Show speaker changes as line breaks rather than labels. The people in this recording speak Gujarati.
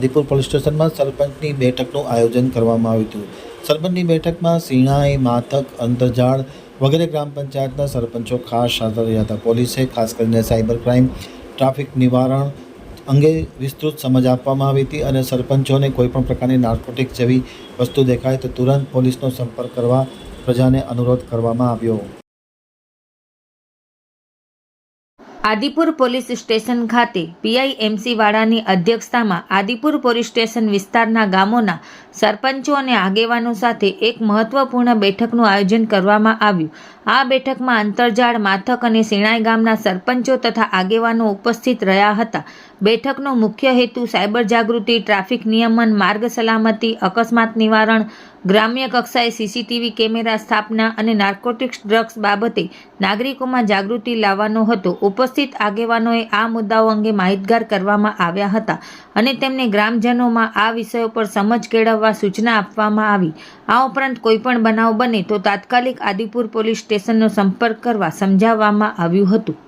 આદિપુર પોલીસ સ્ટેશનમાં સરપંચની બેઠકનું આયોજન કરવામાં આવ્યું હતું. સરપંચની બેઠકમાં સિણાઈ, માથક, અંતરજાળ વગેરે ગ્રામ પંચાયતના સરપંચો ખાસ હાજર રહ્યા હતા. પોલીસે ખાસ કરીને સાયબર ક્રાઇમ, ટ્રાફિક નિવારણ અંગે વિસ્તૃત સમજ આપવામાં આવી હતી અને સરપંચોને કોઈપણ પ્રકારની નાર્કોટિક જેવી વસ્તુ દેખાય તો તુરંત પોલીસનો સંપર્ક કરવા પ્રજાને અનુરોધ કરવામાં આવ્યો.
આદિપુર પોલીસ સ્ટેશન ખાતે પીઆઈએમસી વાળાની અધ્યક્ષતામાં આદિપુર પોલીસ સ્ટેશન વિસ્તારના ગામોના સરપંચો અને આગેવાનો સાથે એક મહત્વપૂર્ણ બેઠકનું આયોજન કરવામાં આવ્યું. આ બેઠકમાં અંતરજાળ માથક અને સિણાઈ ગામના સરપંચો તથા આગેવાનો ઉપસ્થિત રહ્યા હતા. બેઠકનો મુખ્ય હેતુ સાયબર જાગૃતિ, ટ્રાફિક નિયમન, માર્ગ સલામતી, અકસ્માત નિવારણ ગ્રામ્ય કક્ષાએ સીસીટીવી કેમેરા સ્થાપના અને નાર્કોટિક્સ ડ્રગ્સ બાબતે નાગરિકોમાં જાગૃતિ લાવવાનો હતો. ઉપસ્થિત આગેવાનોએ આ મુદ્દાઓ અંગે માહિતગાર કરવામાં આવ્યા હતા અને તેમને ગ્રામજનોમાં આ વિષયો પર સમજ કેળવવા સૂચના આપવામાં આવી. આ ઉપરાંત કોઈપણ બનાવ બને તો તાત્કાલિક આદિપુર પોલીસ સ્ટેશનનો સંપર્ક કરવા સમજાવવામાં આવ્યું હતું.